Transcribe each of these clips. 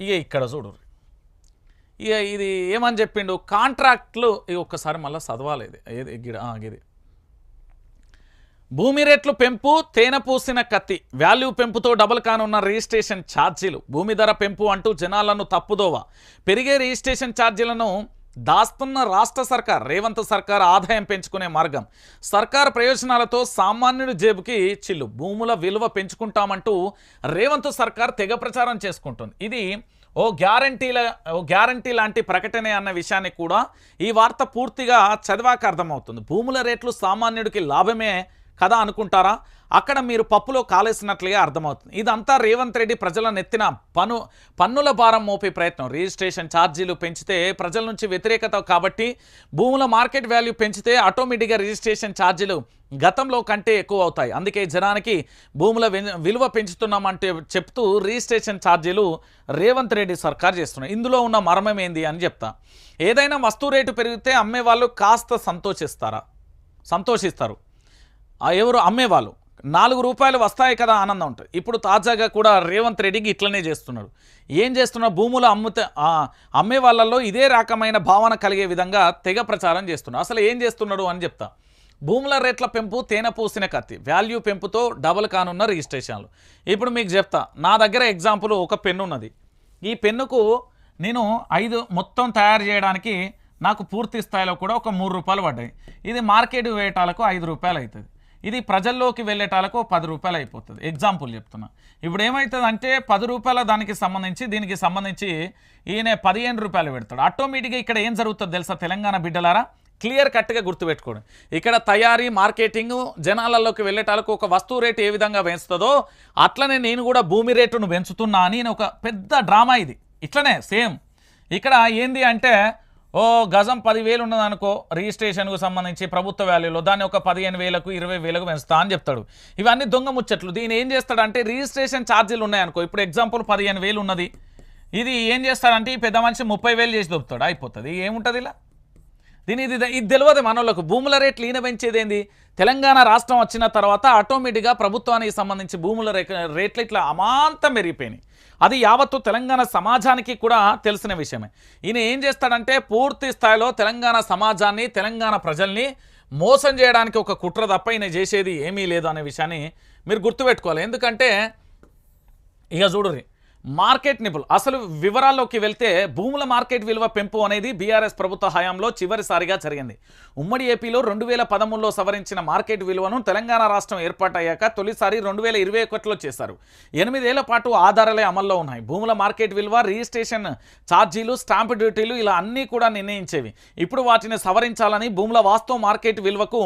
ఇక ఇక్కడ చూడు ఇక ఇది ఏమని చెప్పిండు? కాంట్రాక్ట్లు ఇక ఒక్కసారి మళ్ళీ చదవాలి ఇది. ఏది? గిడ ఇది భూమి రేట్లు పెంపు తేనె పూసిన కత్తి. వాల్యూ పెంపుతో డబుల్ కానున్న రిజిస్ట్రేషన్ ఛార్జీలు. భూమి ధర పెంపు అంటూ జనాలను తప్పుదోవ. పెరిగే రిజిస్ట్రేషన్ ఛార్జీలను దాస్తున్న రాష్ట్ర సర్కార్ రేవంత్ సర్కార్ ఆదాయం పెంచుకునే మార్గం. సర్కార్ ప్రయోజనాలతో సామాన్యుడి జేబుకి చిల్లు. భూముల విలువ పెంచుకుంటామంటూ రేవంత్ సర్కార్ తెగ ప్రచారం చేసుకుంటుంది. ఇది ఓ గ్యారంటీల ఓ గ్యారంటీ లాంటి ప్రకటనే అన్న విషయాన్ని కూడా ఈ వార్త పూర్తిగా చదివాక అర్థమవుతుంది. భూముల రేట్లు సామాన్యుడికి లాభమే కదా అనుకుంటారా? అక్కడ మీరు పప్పులో కాలేసినట్లుగా అర్థమవుతుంది. ఇదంతా రేవంత్ రెడ్డి ప్రజల నెత్తిన పను పన్నుల భారం మోపే ప్రయత్నం. రిజిస్ట్రేషన్ ఛార్జీలు పెంచితే ప్రజల నుంచి వ్యతిరేకత కాబట్టి భూముల మార్కెట్ వాల్యూ పెంచితే ఆటోమేటిక్గా రిజిస్ట్రేషన్ ఛార్జీలు గతంలో కంటే ఎక్కువ అవుతాయి. అందుకే జనానికి భూముల విలువ పెంచుతున్నామంటే చెప్తూ రిజిస్ట్రేషన్ ఛార్జీలు రేవంత్ రెడ్డి సర్కార్ చేస్తున్నాయి ఇందులో ఉన్న మర్మం ఏంది అని చెప్తా. ఏదైనా వస్తువు రేటు పెరిగితే అమ్మే వాళ్ళు కాస్త సంతోషిస్తారా? సంతోషిస్తారు. ఎవరు అమ్మేవాళ్ళు. నాలుగు రూపాయలు వస్తాయి కదా ఆనందం ఉంటుంది ఇప్పుడు తాజాగా కూడా రేవంత్ రెడ్డికి ఇట్లనే చేస్తున్నాడు. ఏం చేస్తున్నా భూములు అమ్ముతే అమ్మే వాళ్ళల్లో ఇదే రకమైన భావన కలిగే విధంగా తెగ ప్రచారం చేస్తున్నాడు. అసలు ఏం చేస్తున్నాడు అని చెప్తా. భూముల రేట్ల పెంపు తేనె పూసిన కత్తి వాల్యూ పెంపుతో డబల్ కానున్న రిజిస్ట్రేషన్లు. ఇప్పుడు మీకు చెప్తా నా దగ్గర ఎగ్జాంపుల్ ఒక పెన్ను ఉన్నది. ఈ పెన్నుకు నేను ఐదు మొత్తం తయారు చేయడానికి నాకు పూర్తి స్థాయిలో కూడా ఒక మూడు రూపాయలు పడ్డాయి. ఇది మార్కెట్ వేయటాలకు ఐదు రూపాయలు అవుతుంది. ఇది ప్రజల్లోకి వెళ్ళేటాలకు పది రూపాయలు అయిపోతుంది. ఎగ్జాంపుల్ చెప్తున్నా. ఇప్పుడు ఏమవుతుంది అంటే పది రూపాయల దానికి సంబంధించి దీనికి సంబంధించి ఈయన పదిహేను రూపాయలు పెడతాడు. ఆటోమేటిక్గా ఇక్కడ ఏం జరుగుతుంది తెలుసా తెలంగాణ బిడ్డలారా? క్లియర్ కట్గా గుర్తుపెట్టుకోండి. ఇక్కడ తయారీ మార్కెటింగ్ జనాలలోకి వెళ్ళేటాలకు ఒక వస్తువు రేటు ఏ విధంగా పెంచుతుందో అట్లనే నేను కూడా భూమి రేటును పెంచుతున్నా అని ఒక పెద్ద డ్రామా ఇది. ఇట్లనే సేమ్. ఇక్కడ ఏంది అంటే ఓ గజం పదివేలు ఉన్నదనుకో రిజిస్ట్రేషన్కు సంబంధించి ప్రభుత్వ వాల్యూలో దాన్ని ఒక పదిహేను వేలకు ఇరవై వేలకు పెంచుతా అని చెప్తాడు. ఇవన్నీ దొంగ ముచ్చట్లు. దీని ఏం చేస్తాడంటే రిజిస్ట్రేషన్ ఛార్జీలు ఉన్నాయనుకో ఇప్పుడు ఎగ్జాంపుల్ పదిహేను వేలు ఉన్నది. ఇది ఏం చేస్తాడంటే ఈ పెద్ద మనిషి ముప్పై వేలు చేసి దొరుకుతాడు అయిపోతుంది. ఏముంటుంది ఇలా? దీని ఇది ఇది తెలియదు మనోళ్ళకు. భూముల రేట్లు ఈయన పెంచేదేంది తెలంగాణ రాష్ట్రం వచ్చిన తర్వాత ఆటోమేటిక్గా ప్రభుత్వానికి సంబంధించి భూముల రేట్లు ఇట్లా అమాంతం పెరిగిపోయినాయి. అది యావత్తు తెలంగాణ సమాజానికి కూడా తెలిసిన విషయమే. ఈయన ఏం చేస్తాడంటే పూర్తి స్థాయిలో తెలంగాణ సమాజాన్ని తెలంగాణ ప్రజల్ని మోసం చేయడానికి ఒక కుట్ర తప్ప ఈయన చేసేది ఏమీ లేదు అనే విషయాన్ని మీరు గుర్తుపెట్టుకోవాలి. ఎందుకంటే ఇక చూడుర్రి మార్కెట్ నిపుల్ అసలు వివరాల్లోకి వెళ్తే భూముల మార్కెట్ విలువ పెంపు అనేది బీఆర్ఎస్ ప్రభుత్వ హయాంలో చివరిసారిగా జరిగింది. ఉమ్మడి ఏపీలో రెండు వేల పదమూడులో సవరించిన మార్కెట్ విలువను తెలంగాణ రాష్ట్రం ఏర్పాటయ్యాక తొలిసారి రెండు వేల ఇరవై ఒకటిలో చేశారు. ఎనిమిదేళ్ళ పాటు ఆధారాలే అమల్లో ఉన్నాయి. భూముల మార్కెట్ విలువ రిజిస్ట్రేషన్ ఛార్జీలు స్టాంప్ డ్యూటీలు ఇలా అన్నీ కూడా నిర్ణయించేవి. ఇప్పుడు వాటిని సవరించాలని భూముల వాస్తవ మార్కెట్ విలువకు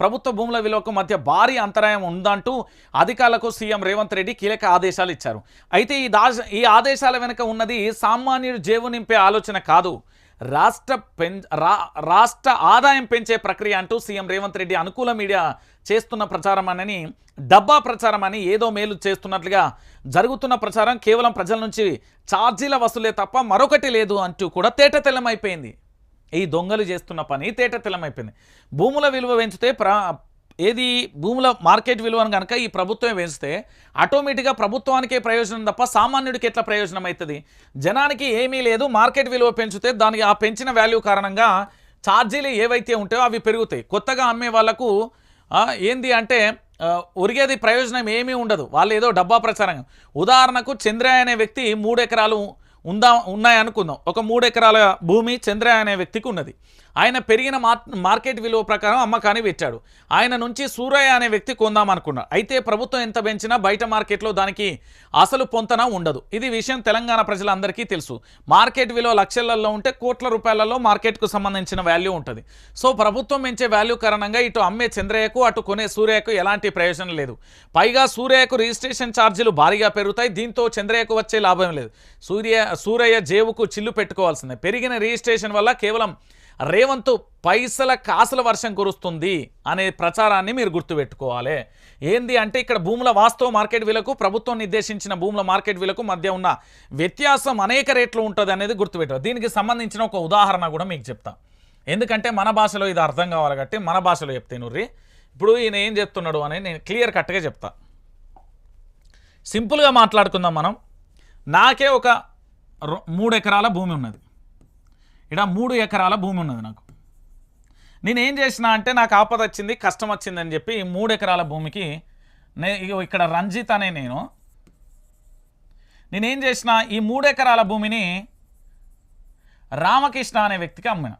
ప్రభుత్వ భూముల విలువకు మధ్య భారీ అంతరాయం ఉందంటూ అధికారులకు సీఎం రేవంత్ రెడ్డి కీలక ఆదేశాలు ఇచ్చారు. అయితే ఈ దా ఈ ఆదేశాల వెనుక ఉన్నది సామాన్యుడు జేవు నింపే ఆలోచన కాదు. రాష్ట్ర పెం రా రాష్ట్ర ఆదాయం పెంచే ప్రక్రియ అంటూ సీఎం రేవంత్ రెడ్డి అనుకూల మీడియా చేస్తున్న ప్రచారం అనని డబ్బా ప్రచారం అని ఏదో మేలు చేస్తున్నట్లుగా జరుగుతున్న ప్రచారం కేవలం ప్రజల నుంచి ఛార్జీల వసూలే తప్ప మరొకటి లేదు అంటూ కూడా తేటతెల్లమైపోయింది. ఈ దొంగలు చేస్తున్న పని తేటతెల్లమైపోయింది భూముల విలువ పెంచితే ఏది భూముల మార్కెట్ విలువను కనుక ఈ ప్రభుత్వమే పెంచితే ఆటోమేటిక్గా ప్రభుత్వానికే ప్రయోజనం తప్ప సామాన్యుడికి ఎట్లా ప్రయోజనం అవుతుంది జనానికి ఏమీ లేదు మార్కెట్ విలువ పెంచితే దానికి ఆ పెంచిన వాల్యూ కారణంగా ఛార్జీలు ఏవైతే ఉంటాయో అవి పెరుగుతాయి. కొత్తగా అమ్మే వాళ్ళకు ఏంది అంటే ఒరిగేది ప్రయోజనం ఏమీ ఉండదు. వాళ్ళు ఏదో డబ్బా ప్రచారం. ఉదాహరణకు చంద్రయ్య అనే వ్యక్తి మూడు ఎకరాలు ఉందా ఉన్నాయనుకుందాం. ఒక మూడు ఎకరాల భూమి చంద్రయ్య అనే వ్యక్తికి ఉన్నది. ఆయన పెరిగిన మార్కెట్ విలువ ప్రకారం అమ్మకాన్ని పెట్టాడు. ఆయన నుంచి సూరయ్య అనే వ్యక్తి కొందాం అనుకున్నాడు. అయితే ప్రభుత్వం ఎంత పెంచినా బయట మార్కెట్లో దానికి అసలు పొంతన ఉండదు. ఇది విషయం తెలంగాణ ప్రజలందరికీ తెలుసు. మార్కెట్ విలువ లక్షలలో ఉంటే కోట్ల రూపాయలలో మార్కెట్కు సంబంధించిన వాల్యూ ఉంటుంది. సో ప్రభుత్వం పెంచే వాల్యూ కారణంగా ఇటు అమ్మే చంద్రయ్యకు అటు కొనే సూర్యకు ఎలాంటి ప్రయోజనం లేదు. పైగా సూర్యకు రిజిస్ట్రేషన్ ఛార్జీలు భారీగా పెరుగుతాయి. దీంతో చంద్రయ్యకు వచ్చే లాభం లేదు. సూర్య సూరయ్య జేవుకు చిల్లు పెట్టుకోవాల్సిందే. పెరిగిన రిజిస్ట్రేషన్ వల్ల కేవలం రేవంత్ పైసల కాసుల వర్షం కురుస్తుంది అనే ప్రచారాన్ని మీరు గుర్తుపెట్టుకోవాలి. ఏంది అంటే ఇక్కడ భూముల వాస్తవ మార్కెట్ విలకు ప్రభుత్వం నిర్దేశించిన భూముల మార్కెట్ విలకు మధ్య ఉన్న వ్యత్యాసం అనేక రేట్లు ఉంటుంది అనేది గుర్తుపెట్టారు దీనికి సంబంధించిన ఒక ఉదాహరణ కూడా మీకు చెప్తా. ఎందుకంటే మన భాషలో ఇది అర్థం కావాలి కాబట్టి మన భాషలో చెప్తే నుర్రి. ఇప్పుడు ఈయన ఏం చెప్తున్నాడు అని నేను క్లియర్ కట్గా చెప్తా. సింపుల్గా మాట్లాడుకుందాం మనం. నాకే ఒక మూడు ఎకరాల భూమి ఉన్నది. ఇక్కడ మూడు ఎకరాల భూమి ఉన్నది నాకు. నేనేం చేసిన అంటే నాకు ఆపద వచ్చింది కష్టం వచ్చిందని చెప్పి మూడు ఎకరాల భూమికి నే ఇగో ఇక్కడ రంజిత్ అనే నేను. నేనేం చేసిన ఈ మూడు ఎకరాల భూమిని రామకృష్ణ అనే వ్యక్తికి అమ్మిన.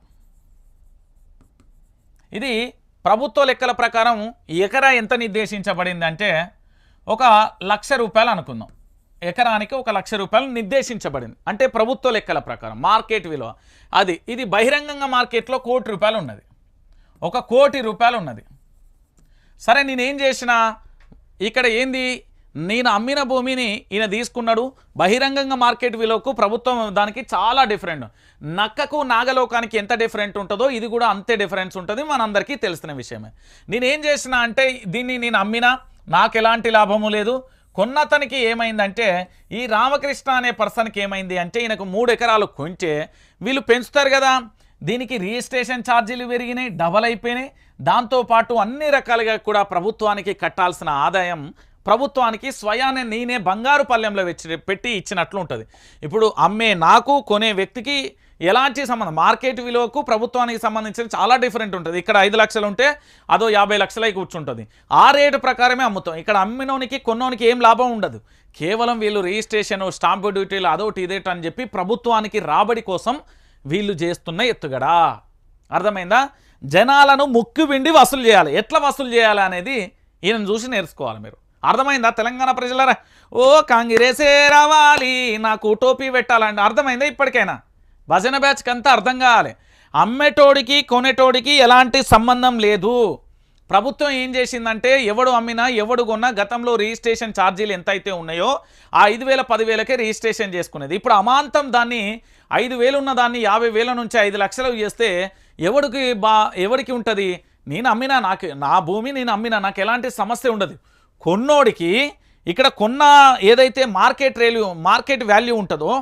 ఇది ప్రభుత్వ లెక్కల ప్రకారం ఎకరా ఎంత నిర్దేశించబడింది అంటే ఒక లక్ష రూపాయలు అనుకుందాం. ఎకరానికి ఒక లక్ష రూపాయలు నిర్దేశించబడింది. అంటే ప్రభుత్వ లెక్కల ప్రకారం మార్కెట్ విలువ. అది ఇది బహిరంగంగా మార్కెట్లో కోటి రూపాయలు ఉన్నది. ఒక కోటి రూపాయలు ఉన్నది. సరే నేనేం చేసిన? ఇక్కడ ఏంది? నేను అమ్మిన భూమిని ఈయన తీసుకున్నాడు. బహిరంగంగా మార్కెట్ విలువకు ప్రభుత్వం దానికి చాలా డిఫరెంట్. నక్కకు నాగలోకానికి ఎంత డిఫరెంట్ ఉంటుందో ఇది కూడా అంతే డిఫరెన్స్ ఉంటుంది మనందరికీ తెలిసిన విషయమే. నేనేం చేసిన అంటే దీన్ని నేను అమ్మినా నాకు ఎలాంటి లాభము లేదు. కొన్నతనికి ఏమైందంటే ఈ రామకృష్ణ అనే పర్సన్కి ఏమైంది అంటే ఈయనకు మూడు ఎకరాలు కొంటే వీళ్ళు పెంచుతారు కదా. దీనికి రిజిస్ట్రేషన్ ఛార్జీలు పెరిగినాయి డబల్ అయిపోయినాయి. దాంతోపాటు అన్ని రకాలుగా కూడా ప్రభుత్వానికి కట్టాల్సిన ఆదాయం ప్రభుత్వానికి స్వయానే నేనే బంగారు పల్లెంలో పెట్టి ఇచ్చినట్లు ఉంటుంది ఇప్పుడు అమ్మే నాకు కొనే వ్యక్తికి ఎలాంటి సంబంధం? మార్కెట్ విలువకు ప్రభుత్వానికి సంబంధించిన చాలా డిఫరెంట్ ఉంటుంది. ఇక్కడ ఐదు లక్షలు ఉంటే అదో యాభై లక్షలై కూర్చుంటుంది. ఆ రేటు ప్రకారమే అమ్ముతాం. ఇక్కడ అమ్మినోనికి కొన్నోనికి ఏం లాభం ఉండదు. కేవలం వీళ్ళు రిజిస్ట్రేషన్ స్టాంపు డ్యూటీలు అదోటి ఇదేట అని చెప్పి ప్రభుత్వానికి రాబడి కోసం వీళ్ళు చేస్తున్న ఎత్తుగడా. అర్థమైందా? జనాలను ముక్కు విండి వసూలు చేయాలి. ఎట్లా వసూలు చేయాలి అనేది ఈయన చూసి నేర్చుకోవాలి మీరు. అర్థమైందా తెలంగాణ ప్రజలరా? ఓ కాంగ్రెసే రావాలి నాకు టోపీ పెట్టాలంటే. అర్థమైందా ఇప్పటికైనా? భజన బ్యాచ్కి అంతా అర్థం కావాలి. అమ్మేటోడికి కొనేటోడికి ఎలాంటి సంబంధం లేదు. ప్రభుత్వం ఏం చేసిందంటే ఎవడు అమ్మినా ఎవడు కొన్నా గతంలో రిజిస్ట్రేషన్ ఛార్జీలు ఎంతైతే ఉన్నాయో ఆ ఐదు వేల పదివేలకే రిజిస్ట్రేషన్ చేసుకునేది. ఇప్పుడు అమాంతం దాన్ని ఐదు వేలు ఉన్న దాన్ని యాభై వేల నుంచి ఐదు లక్షలు చేస్తే ఎవడికి బా ఎవడికి ఉంటుంది? నేను అమ్మినా నాకు నా భూమి నేను అమ్మినా నాకు ఎలాంటి సమస్య ఉండదు. కొన్నోడికి ఇక్కడ కొన్న ఏదైతే మార్కెట్ రేల్యూ మార్కెట్ వాల్యూ ఉంటుందో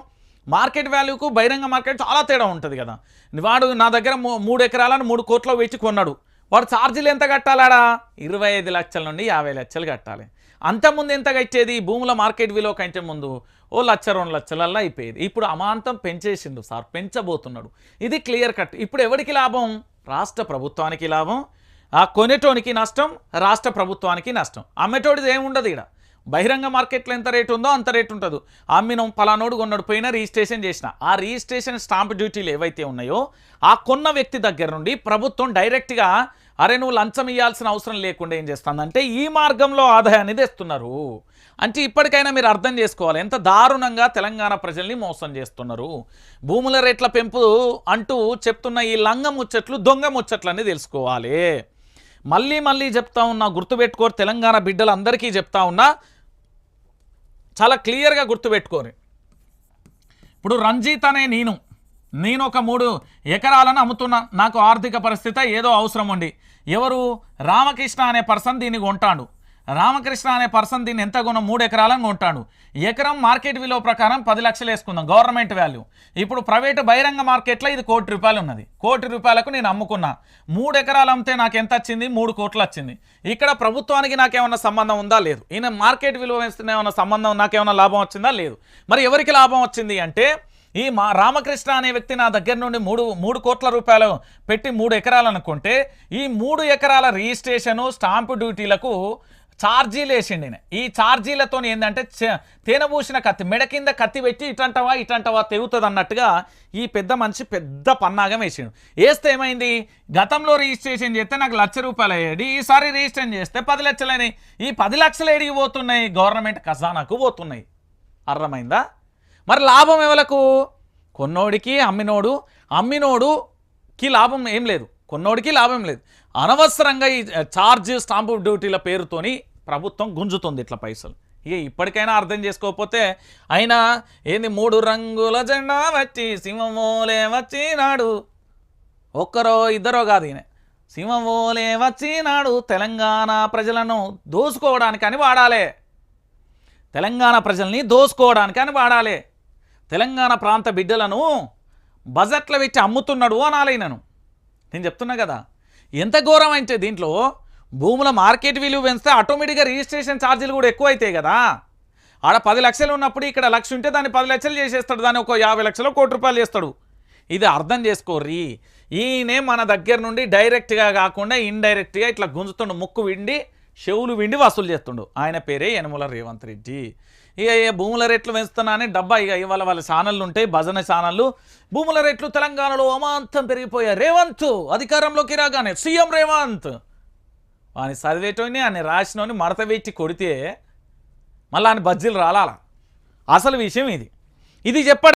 మార్కెట్ వాల్యూకు బహిరంగ మార్కెట్ చాలా తేడా ఉంటుంది కదా. వాడు నా దగ్గర మూ- మూడు ఎకరాలను మూడు కోట్లు వేచి కొన్నాడు. వాడు ఛార్జీలు ఎంత కట్టాలాడా? ఇరవై ఐదు లక్షల నుండి యాభై లక్షలు కట్టాలి. అంతకుముందు ఎంత కట్టేది? భూముల మార్కెట్ విలువ కంటే ముందు ఓ లక్ష రెండు లక్షలల్లో అయిపోయేది. ఇప్పుడు అమాంతం పెంచేసిండు సార్ పెంచబోతున్నాడు. ఇది క్లియర్ కట్. ఇప్పుడు ఎవరికి లాభం? రాష్ట్ర ప్రభుత్వానికి లాభం. ఆ కొనేటోనికి నష్టం రాష్ట్ర ప్రభుత్వానికి నష్టం. అమ్మేటోడిది ఏముండదు ఇక్కడ బహిరంగ మార్కెట్లో ఎంత రేటు ఉందో అంత రేటు ఉంటుంది. అమ్మినం పలానోడు కొన్నాడు పోయినా రిజిస్ట్రేషన్ చేసిన. ఆ రిజిస్ట్రేషన్ స్టాంప్ డ్యూటీలు ఏవైతే ఉన్నాయో ఆ కొన్న వ్యక్తి దగ్గర నుండి ప్రభుత్వం డైరెక్ట్గా అరే నువ్వు లంచం ఇవ్వాల్సిన అవసరం లేకుండా ఏం చేస్తుందంటే ఈ మార్గంలో ఆదాయాన్ని తెస్తున్నారు. అంటే ఇప్పటికైనా మీరు అర్థం చేసుకోవాలి. ఎంత దారుణంగా తెలంగాణ ప్రజల్ని మోసం చేస్తున్నారు. భూముల రేట్ల పెంపు అంటూ చెప్తున్న ఈ లంగ ముచ్చట్లు దొంగ ముచ్చట్లని తెలుసుకోవాలి. మళ్ళీ మళ్ళీ చెప్తా ఉన్నా గుర్తుపెట్టుకోరు తెలంగాణ బిడ్డలందరికీ చెప్తా ఉన్నా చాలా క్లియర్గా గుర్తుపెట్టుకోరు. ఇప్పుడు రంజిత్ అనే నేను నేను ఒక మూడు ఎకరాలను అమ్ముతున్నా నాకు ఆర్థిక పరిస్థితి ఏదో అవసరం ఉండి. ఎవరు? రామకృష్ణ అనే పర్సన్ దీన్ని కొంటాడు. రామకృష్ణ అనే పర్సన్ దీన్ని ఎంత కొన్న మూడు ఎకరాలను కొంటాడు. ఎకరం మార్కెట్ విలువ ప్రకారం పది లక్షలు వేసుకుందాం గవర్నమెంట్ వాల్యూ. ఇప్పుడు ప్రైవేటు బహిరంగ మార్కెట్లో ఇది కోటి రూపాయలు ఉన్నది. కోటి రూపాయలకు నేను అమ్ముకున్నా. మూడు ఎకరాలు అమ్మితే నాకు ఎంత వచ్చింది? మూడు కోట్లు వచ్చింది. ఇక్కడ ప్రభుత్వానికి నాకేమన్నా సంబంధం ఉందా? లేదు. ఈయన మార్కెట్ విలువ వేస్తున్న ఏమైనా సంబంధం నాకేమైనా లాభం వచ్చిందా? లేదు. మరి ఎవరికి లాభం వచ్చింది అంటే ఈ మా రామకృష్ణ అనే వ్యక్తి నా దగ్గర నుండి మూడు మూడు కోట్ల రూపాయలు పెట్టి మూడు ఎకరాలు అనుకుంటే ఈ మూడు ఎకరాల రిజిస్ట్రేషను స్టాంపు డ్యూటీలకు ఛార్జీలు వేసిండి ఈయన. ఈ ఛార్జీలతో ఏంటంటే చ- కత్తి మెడ కింద కత్తి పెట్టి ఇటంటవా ఇటంటవా తెగుతుంది అన్నట్టుగా ఈ పెద్ద మనిషి పెద్ద పన్నాగం వేసిండు. వేస్తే ఏమైంది? గతంలో రిజిస్ట్రేషన్ చేస్తే నాకు లక్ష రూపాయలు అయ్యాడు ఈసారి రిజిస్ట్రేషన్ చేస్తే పది లక్షలని ఈ పది లక్షలు ఎడిగి పోతున్నాయి? గవర్నమెంట్ ఖజానాకు పోతున్నాయి. అర్థమైందా? మరి లాభం ఎవలకు? కొన్నోడికి అమ్మినోడు అమ్మినోడుకి లాభం ఏం లేదు. కొన్నోడికి లాభం లేదు. అనవసరంగా ఈ ఛార్జ్ స్టాంపు డ్యూటీల పేరుతోని ప్రభుత్వం గుంజుతుంది ఇట్లా పైసలు. ఇక ఇప్పటికైనా అర్థం చేసుకోకపోతే అయినా ఏంది మూడు రంగుల జెండా వచ్చి సింహమోలే వచ్చినాడు. ఒక్కరో ఇద్దరో కాదు ఈయన. సింహమోలే వచ్చినాడు. తెలంగాణ ప్రజలను దోసుకోవడానికని వాడాలే. తెలంగాణ ప్రజల్ని దోసుకోవడానికి అని వాడాలి. తెలంగాణ ప్రాంత బిడ్డలను బజెట్ల పెట్టి అమ్ముతున్నాడు అనాలి నేను నేను చెప్తున్నా కదా ఎంత ఘోరం అంటే దీంట్లో భూముల మార్కెట్ విలువ పెంచితే ఆటోమేటిక్గా రిజిస్ట్రేషన్ ఛార్జీలు కూడా ఎక్కువ అవుతాయి కదా. ఆడ పది లక్షలు ఉన్నప్పుడు ఇక్కడ లక్ష ఉంటే దాన్ని పది లక్షలు చేసేస్తాడు దాన్ని ఒక యాభై లక్షలు కోటి రూపాయలు చేస్తాడు. ఇది అర్థం చేసుకోర్రి. ఈయనే మన దగ్గర నుండి డైరెక్ట్గా కాకుండా ఇండైరెక్ట్గా ఇట్లా గుంజుతుండు ముక్కు విండి చెవులు విండి వసూలు చేస్తుండు. ఆయన పేరే యనమల రేవంత్ రెడ్డి. ఇక భూముల రేట్లు పెంచుతున్నా అని డబ్బా ఇక ఇవాళ వాళ్ళ ఛానళ్ళు ఉంటాయి భజన ఛానళ్ళు. భూముల రేట్లు తెలంగాణలో అమాంతం పెరిగిపోయాయి. రేవంత్ అధికారంలోకి రాగానే సీఎం రేవంత్. వాని చదివేటోని ఆయన రాసినోని మడత పెట్టి కొడితే మళ్ళీ ఆయన బజ్జీలు రాలాల? అసలు విషయం ఇది. ఇది చెప్పాడు